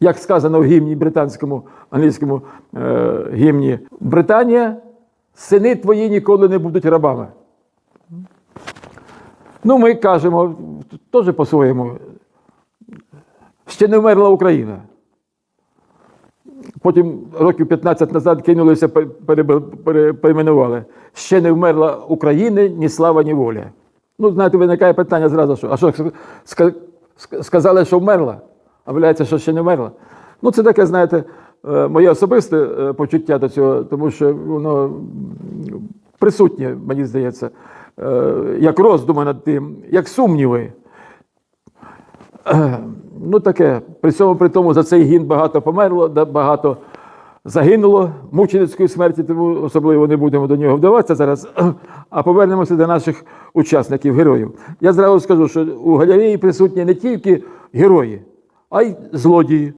як сказано в гімні британському, англійському е, гімні, Британія, сини твої ніколи не будуть рабами. Ну, ми кажемо теж по-своєму. Ще не вмерла Україна. Потім років 15 назад кинулися, пе- перейменували. Ще не вмерла України, ні слава, ні воля. Ну, знаєте, виникає питання зразу, що, а що ска- ска- ска- сказали, що вмерла, а виявляється, що ще не вмерла. Ну, це таке, знаєте, е, моє особисте е, почуття до цього, тому що воно присутнє, мені здається, е, як роздуми над тим, як сумніви. Ну, таке. При цьому при тому за цей гімн багато померло, багато загинуло мученицької смерті, тому особливо не будемо до нього вдаватися зараз. А повернемося до наших учасників, героїв. Я зразу скажу, що у галереї присутні не тільки герої, а й злодії.